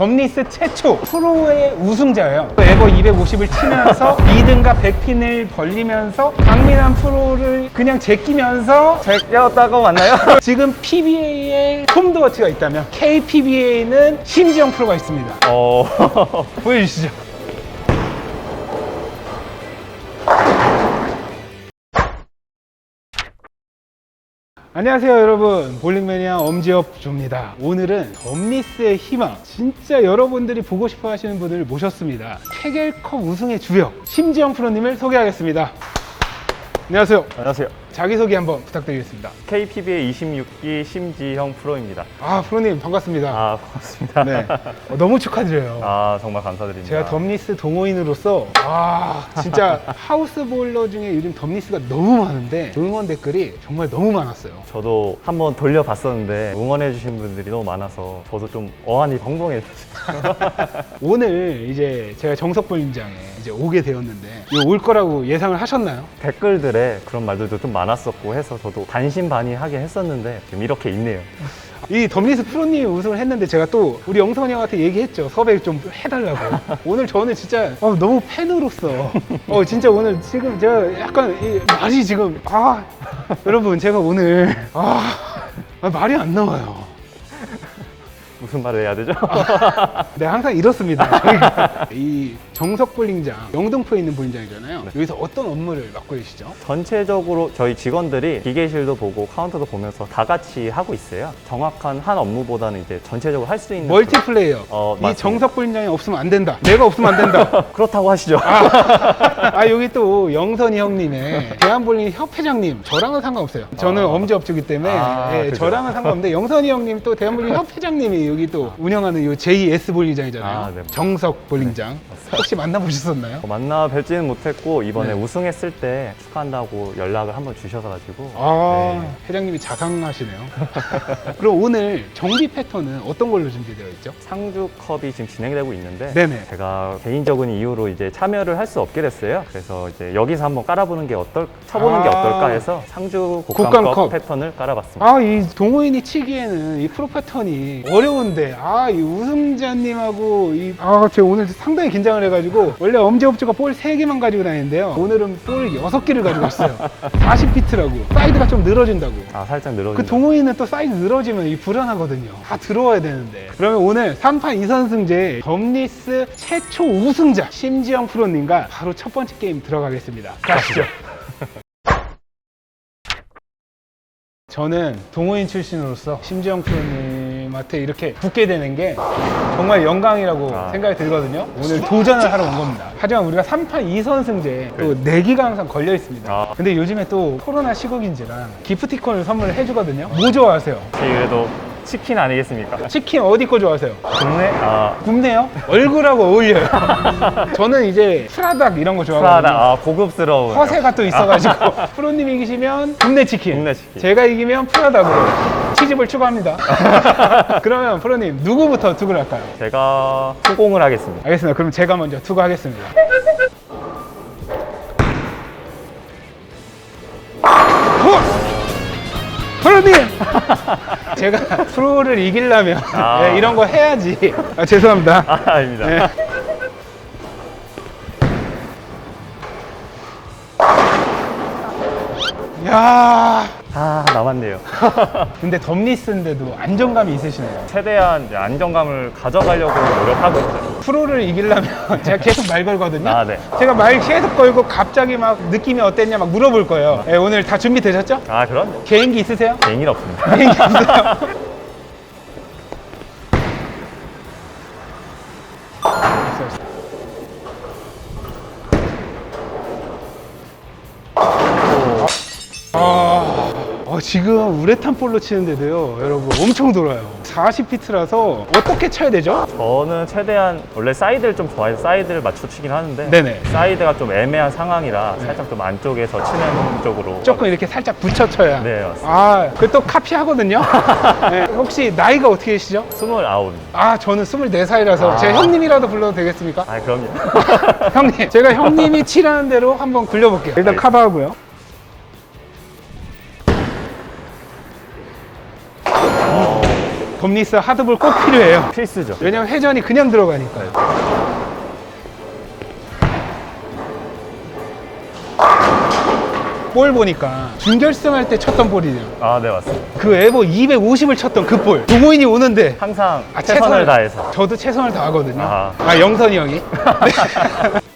덤리스 최초 프로의 우승자예요. 에버 250을 치면서 2등과 100핀을 벌리면서 강민환 프로를 그냥 제끼면서 제꼈다고 맞나요? 지금 PBA에 톰드워치가 있다면 KPBA는 심지영 프로가 있습니다. 어... 보여주시죠. 안녕하세요 여러분. 볼링매니아 엄지엽 조입니다. 오늘은 덤리스의 희망. 진짜 여러분들이 보고 싶어 하시는 분을 모셨습니다. 케겔컵 우승의 주역 심지영 프로님을 소개하겠습니다. 안녕하세요. 안녕하세요. 자기소개 한번 부탁드리겠습니다 KPBA 26기 심지형 프로입니다. 아 프로님 반갑습니다 아, 고맙습니다. 네 어, 너무 축하드려요 아, 정말 감사드립니다. 제가 덤리스 동호인으로서 아 진짜 하우스 보일러 중에 요즘 덤리스가 너무 많은데 응원 댓글이 정말 너무 많았어요. 저도 한번 돌려봤었는데 응원해주신 분들이 너무 많아서 저도 좀 어안이 벙벙해졌어요. 오늘 이제 제가 정석 볼림장에 이제 오게 되었는데 이거 올 거라고 예상을 하셨나요? 댓글들에 그런 말들도 좀 많았었고 해서 저도 반신반의하긴 했었는데 지금 이렇게 있네요. 이 덤리스 프로님이 우승을 했는데 제가 또 우리 영선이 형한테 얘기했죠. 섭외 좀 해달라고. 오늘 저는 진짜 어, 너무 팬으로서 어 진짜 오늘 지금 제가 약간 이 말이 지금 아 여러분 제가 오늘 아, 아, 말이 안 나와요. 무슨 말을 해야 되죠? 네, 항상 이렇습니다. 저희가 이 정석 볼링장, 영등포에 있는 볼링장이잖아요. 여기서 어떤 업무를 맡고 계시죠? 전체적으로 저희 직원들이 기계실도 보고 카운터도 보면서 다 같이 하고 있어요. 정확한 한 업무보다는 이제 전체적으로 할 수 있는 멀티플레이어. 어, 이 맞습니다. 정석 볼링장이 없으면 안 된다. 내가 없으면 안 된다. 그렇다고 하시죠. 아, 여기 또 영선이 형님의 대한볼링 협회장님. 저랑은 상관없어요. 저는 아. 엄지업주기 때문에 아, 예, 그죠. 저랑은 상관없는데 영선이 형님 또 대한볼링 협회장님이 여기 또 운영하는 이 JS 볼링장이잖아요. 아, 네. 정석 볼링장. 혹시 만나보셨었나요? 어, 만나 뵙지는 못했고 이번에 네. 우승했을 때 축하한다고 연락을 한번 주셔서 가지고 아, 네. 회장님이 자상하시네요. 그럼 오늘 정비 패턴은 어떤 걸로 준비되어 있죠? 상주컵이 지금 진행되고 있는데 네네. 제가 개인적인 이유로 이제 참여를 할 수 없게 됐어요. 그래서 이제 여기서 한번 깔아보는 게 어떨 쳐보는 게 아. 어떨까 해서 상주 곡간컵. 곡간컵 패턴을 깔아봤습니다. 아, 이 동호인이 치기에는 이 프로 패턴이 어려운데, 아, 이 우승자님하고, 이, 아, 제가 오늘 상당히 긴장을 해가지고, 원래 엄지업주가 볼 3개만 가지고 다니는데요. 오늘은 볼 6개를 가지고 있어요. 40피트라고. 사이드가 좀 늘어진다고. 아 살짝 늘어진. 그 동호인은 또 사이즈 늘어지면 이 불안하거든요. 다 들어와야 되는데. 그러면 오늘 3판 2선승제 덤리스 최초 우승자 심지영 프로님과 바로 첫 번째 게임 들어가겠습니다. 가시죠. 저는 동호인 출신으로서 심지영 프로님 한테 이렇게 붙게 되는 게 정말 영광이라고 아. 생각이 들거든요. 오늘 도전을 하러 온 겁니다. 하지만 우리가 3판 2선승제 또 내기가 항상 걸려 있습니다. 아. 근데 요즘에 또 코로나 시국인지라 기프티콘을 선물을 해주거든요. 뭐 좋아하세요? 그래도 치킨 아니겠습니까? 치킨 어디 거 좋아하세요? 국내 아 굽네요? 얼굴하고 어울려요. 저는 이제 프라닭 이런 거 좋아하거든요. 프라다 아 고급스러운 허세가 또 있어가지고 프로님 이기시면 굽네 치킨, 굽네 치킨. 제가 이기면 프라닭으로 치즈볼 추가합니다. 그러면 프로님 누구부터 투구를 할까요? 제가 후공을 하겠습니다. 알겠습니다. 그럼 제가 먼저 투구하겠습니다. 프로님! 제가 프로를 이기려면 아. 네, 이런 거 해야지. 아, 죄송합니다. 아 아닙니다. 네. 야 아 남았네요. 근데 덤리스인데도 안정감이 있으시네요. 최대한 이제 안정감을 가져가려고 노력하고 있어요. 프로를 이기려면 제가 계속 말 걸거든요. 아, 네. 제가 말 계속 걸고 갑자기 막 느낌이 어땠냐 막 물어볼 거예요. 네, 오늘 다 준비되셨죠? 아 그럼요. 개인기 있으세요? 개인이 없습니다. 개인기 없어요? 지금 우레탄 볼로 치는데도요, 여러분 엄청 돌아요. 40피트라서 어떻게 쳐야 되죠? 저는 최대한 원래 사이드를 좀 좋아해서 사이드를 맞춰 치긴 하는데 네네. 사이드가 좀 애매한 상황이라 살짝 좀 안쪽에서 치는 쪽으로 조금 이렇게 살짝 붙여 쳐야. 네 맞습니다. 아, 그또 카피하거든요. 네, 혹시 나이가 어떻게 되시죠? 스물아홉. 아, 저는 24살이라서 아. 제 형님이라도 불러도 되겠습니까? 아 그럼요. 형님, 제가 형님이 칠하는 대로 한번 굴려볼게요. 일단 알겠습니다. 카바하고요. 어, 덤니스 하드볼 꼭 필요해요. 필수죠. 왜냐면 회전이 그냥 들어가니까요. 볼 보니까 준결승 할 때 쳤던 볼이네요. 아, 네, 맞습니다. 그 에버 250을 쳤던 그 볼. 동호인이 오는데 항상 아, 최선을 다해서. 저도 최선을 다하거든요. 아. 아, 영선이 형이.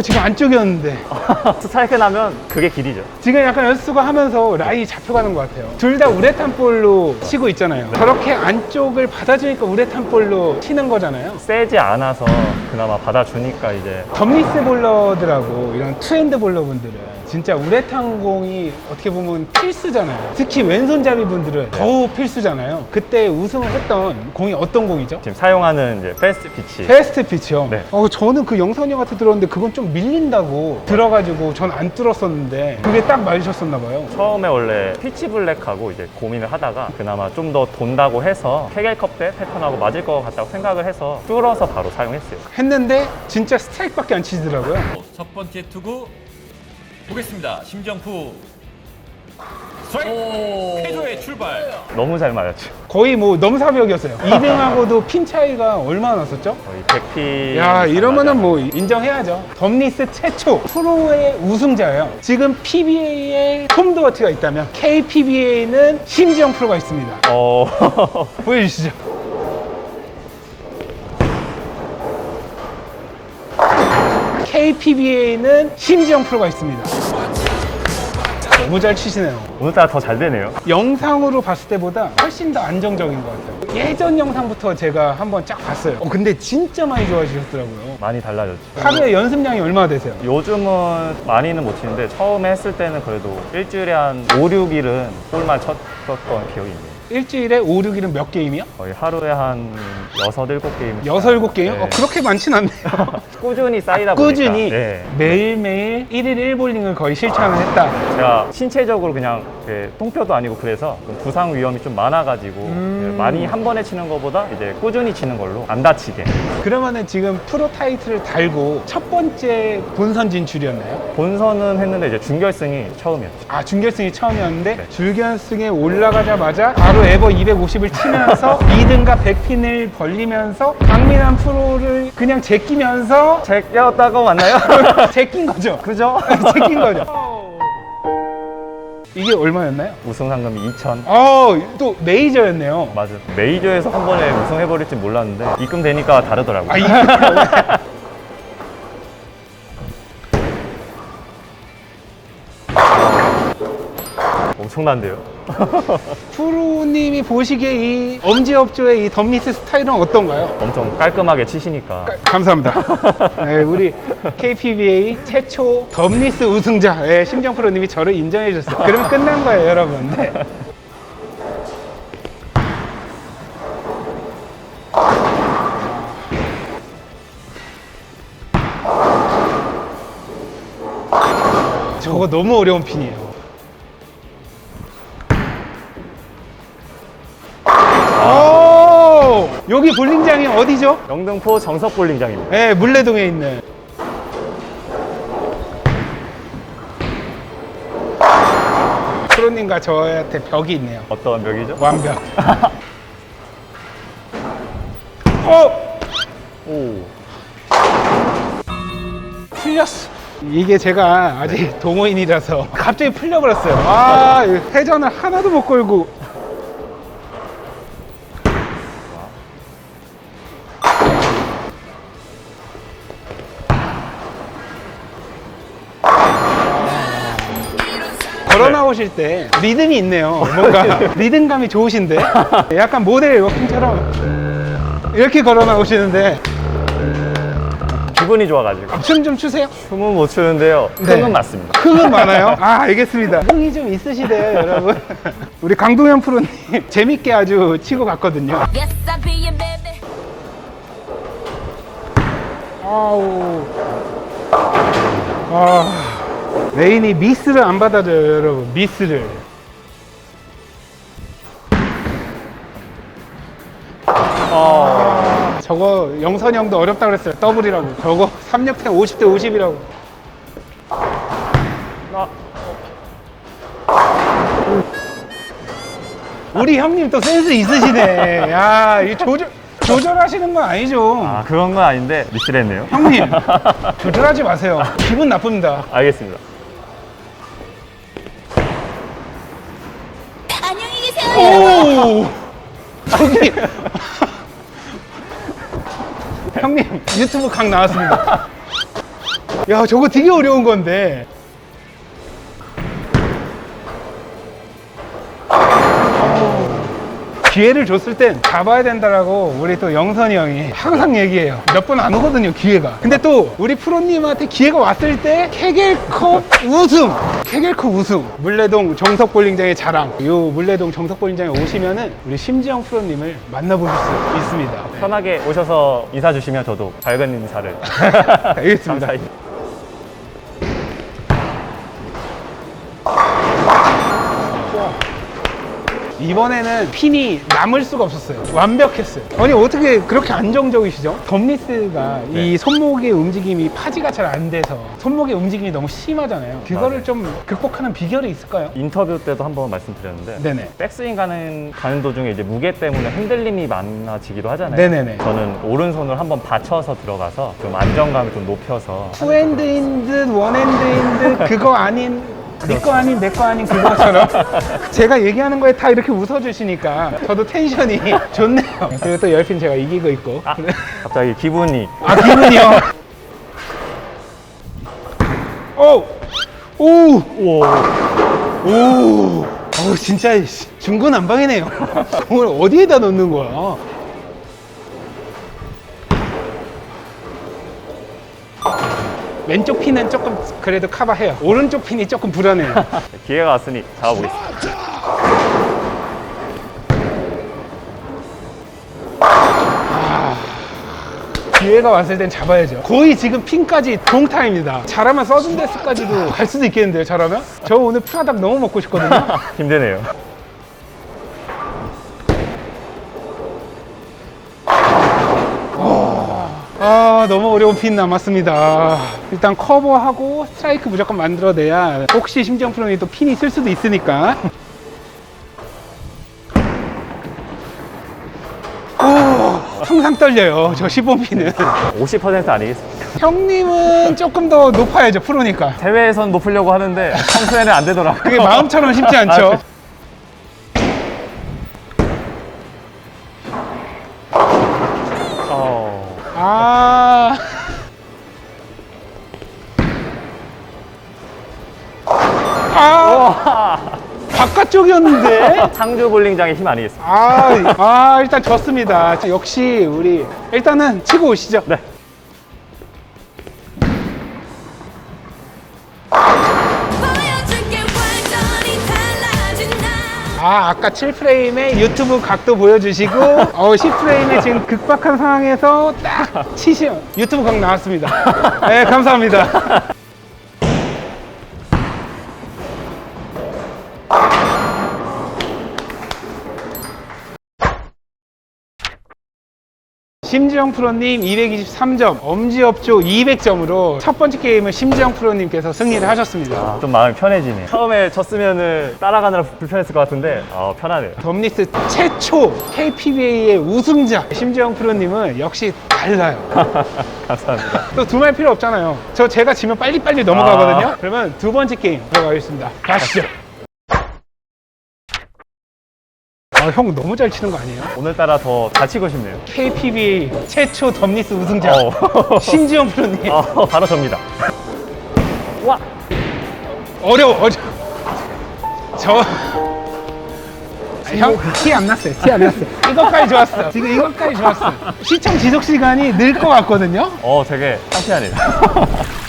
어, 지금 안쪽이었는데. 스트라이크 나면 그게 길이죠. 지금 약간 연수가 하면서 라인이 잡혀가는 것 같아요. 둘 다 우레탄 볼로 치고 있잖아요. 저렇게 안쪽을 받아주니까 우레탄 볼로 치는 거잖아요. 세지 않아서 그나마 받아주니까 이제 덤리스 볼러들하고 이런 투핸드 볼러분들은 진짜 우레탄 공이 어떻게 보면 필수잖아요. 특히 왼손잡이 분들은 더욱 필수잖아요. 그때 우승을 했던 공이 어떤 공이죠? 지금 사용하는 이제 패스트 피치. 페스트 피치요. 네. 어, 저는 그 영선이 형한테 들었는데 그건 좀 밀린다고 들어가지고 전 안 뚫었었는데 그게 딱 맞으셨었나 봐요. 처음에 원래 피치 블랙하고 이제 고민을 하다가 그나마 좀 더 돈다고 해서 케겔컵 때 패턴하고 맞을 것 같다고 생각을 해서 뚫어서 바로 사용했어요. 했는데 진짜 스트라이크밖에 안 치더라고요. 첫 번째 투구 보겠습니다. 심정프 스트라이크 쾌조의 출발 너무 잘 맞았죠. 거의 뭐 넘사벽이었어요. 2등하고도 핀 차이가 얼마나 났었죠? 거의 100피. 야 이러면은 뭐 인정해야죠. 덤리스 최초 프로의 우승자예요. 지금 PBA에 톰 도어티가 있다면 KPBA는 심지영 프로가 있습니다. 어. 보여주시죠. KPBA는 심지영 프로가 있습니다. 너무 잘 치시네요. 오늘따라 더 잘 되네요. 영상으로 봤을 때보다 훨씬 더 안정적인 것 같아요. 예전 영상부터 제가 한번 쫙 봤어요. 어, 근데 진짜 많이 좋아지셨더라고요. 많이 달라졌죠. 하루에 연습량이 얼마나 되세요? 요즘은 많이는 못 치는데 처음에 했을 때는 그래도 일주일에 한 5, 6일은 볼만 쳤었던 기억이 있네요. 일주일에 5, 6일은 몇 게임이요? 거의 하루에 한 6, 7게임. 6, 7게임? 네. 어, 그렇게 많진 않네요. 꾸준히 쌓이다 보니까. 꾸준히 네. 매일매일 1일 1볼링을 거의 실천을 했다. 제가 신체적으로 그냥 이렇게 똥표도 아니고 그래서 좀 부상 위험이 좀 많아가지고 음. 많이 한 번에 치는 것보다 이제 꾸준히 치는 걸로 안 다치게 그러면은 지금 프로 타이틀을 달고 첫 번째 본선 진출이었나요? 본선은 했는데 이제 준결승이 처음이었죠. 아, 준결승이 처음이었는데 네. 준결승에 올라가자마자 바로 에버 250을 치면서 2등과 100핀을 벌리면서 강민환 프로를 그냥 제끼면서 제꼈다고 맞나요? 제낀 거죠. 그죠? 제낀 거죠. 이게 얼마였나요? 우승 상금이 2천. 어, 또 메이저였네요. 맞아. 메이저에서 한 번에 우승해버릴 줄 몰랐는데 입금되니까 다르더라고요. 아, 엄청난데요. 프로님이 보시기에 이 엄지업조의 이 덤리스 스타일은 어떤가요? 엄청 깔끔하게 치시니까 감사합니다. 네, 우리 KPBA 최초 덤리스 우승자 예, 심정 프로님이 저를 인정해 주셨어요. 그러면 끝난 거예요, 여러분. 네. 저거 너무 어려운 핀이에요. 여기 볼링장이 어디죠? 영등포 정석 볼링장입니다. 네, 물레동에 있는. 프로님과 저한테 벽이 있네요. 어떤 벽이죠? 완벽. 어! 오. 풀렸어. 이게 제가 아직 동호인이라서 갑자기 풀려버렸어요. 아, 이 회전을 하나도 못 걸고. 걸어 나오실 때 리듬이 있네요. 뭔가 리듬감이 좋으신데 약간 모델 워킹처럼 이렇게 걸어 나오시는데 기분이 좋아가지고. 춤 좀 추세요. 춤은 못 추는데요. 네. 흥은 맞습니다. 흥은 많아요? 아, 알겠습니다. 흥이 좀 있으시대요, 여러분. 우리 강동현 프로님 재밌게 아주 치고 갔거든요. Yes, I be your baby. 아우. 아. 레인이 미스를 안 받아줘요, 여러분. 미스를. 어. 저거 영선이 형도 어렵다 그랬어요. 더블이라고. 저거 3역대 50대 50이라고. 아, 우리 형님 또 센스 있으시네. 야, 이 조절, 조절하시는 건 아니죠. 아 그런 건 아닌데 미스를 했네요. 형님, 조절하지 마세요. 기분 나쁩니다. 알겠습니다. 안녕히 계세요. 오! 저기. 형님, 유튜브 강 나왔습니다. 야, 저거 되게 어려운 건데. 기회를 줬을 땐 잡아야 된다라고 우리 또 영선이 형이 항상 얘기해요. 몇 번 안 오거든요, 기회가. 근데 또 우리 프로님한테 기회가 왔을 때 케겔컵 우승! 케겔컵 우승! 물레동 정석 볼링장의 자랑. 요 물레동 정석 볼링장에 오시면은 우리 심지영 프로님을 만나보실 수 있습니다. 네. 편하게 오셔서 인사 주시면 저도 밝은 인사를 알겠습니다. 감사히. 이번에는 핀이 남을 수가 없었어요. 완벽했어요. 아니 어떻게 그렇게 안정적이시죠? 덤리스가 이 네. 손목의 움직임이 파지가 잘 안 돼서 손목의 움직임이 너무 심하잖아요. 그거를 맞아요. 좀 극복하는 비결이 있을까요? 인터뷰 때도 한번 말씀드렸는데 네네. 백스윙 가는 가는 도중에 이제 무게 때문에 흔들림이 많아지기도 하잖아요. 네네네. 저는 오른손을 한번 받쳐서 들어가서 좀 안정감을 좀 높여서 투 핸드인 듯 원 핸드인 듯 그거 아닌 네거 아닌 내 거 아닌 그거처럼 제가 얘기하는 거에 다 이렇게 웃어주시니까 저도 텐션이 좋네요. 그리고 또 열핀 제가 이기고 있고. 아, 갑자기 기분이 아 기분이요. 오, 오, 오 오. 어우 진짜 씨, 중구난방이네요. 오늘 어디에다 넣는 거야? 왼쪽 핀은 조금 그래도 커버해요. 오른쪽 핀이 조금 불안해요. 기회가 왔으니 잡아보겠습니다. 기회가 왔을 땐 잡아야죠. 거의 지금 핀까지 동타입니다. 잘하면 서든 데스까지도 갈 수도 있겠는데요, 잘하면? 저 오늘 프라닭 너무 먹고 싶거든요. 힘드네요. 아 너무 어려운 핀 남았습니다. 일단 커버하고 스트라이크 무조건 만들어내야 혹시 심지영 프로님 또 핀이 있을 수도 있으니까. 오 항상 떨려요 저 10번 핀은. 50% 아니겠습니까? 형님은 조금 더 높아야죠 프로니까. 대회에선 높으려고 하는데 평소에는 안 되더라고요. 그게 마음처럼 쉽지 아, 않죠 쪽이었는데? 상주 볼링장의 힘 아니겠습니까? 아, 아, 일단 졌습니다. 역시 우리 일단은 치고 오시죠. 네. 보여줄게 완전히 달라진 나. 아, 아까 7프레임에 유튜브 각도 보여주시고, 어, 10프레임에 지금 극박한 상황에서 딱 치시면 유튜브 각 나왔습니다. 네, 감사합니다. 심지영 프로님 223점, 엄지업조 200점으로 첫 번째 게임을 심지영 프로님께서 승리를 하셨습니다. 아, 좀 마음이 편해지네요. 처음에 쳤으면은 따라가느라 불편했을 것 같은데 아, 편하네요. 덤리스 최초 KPBA의 우승자 심지영 프로님은 역시 달라요. 감사합니다. 또 두 말 필요 없잖아요. 저 제가 지면 빨리빨리 넘어가거든요. 아. 그러면 두 번째 게임 들어가겠습니다. 가시죠. 아, 형 너무 잘 치는 거 아니에요? 오늘따라 더 다치고 싶네요. KPBA 최초 덤리스 우승자 어. 심지영 프로님. 어, 바로 접니다. 와! 어려워, 어려워. 저. 아, 형, 티 안 났어요. 티 안 났어요. 이것까지 좋았어. 지금 이것까지 좋았어. 시청 지속 시간이 늘 것 같거든요. 어, 되게 상쾌하네요.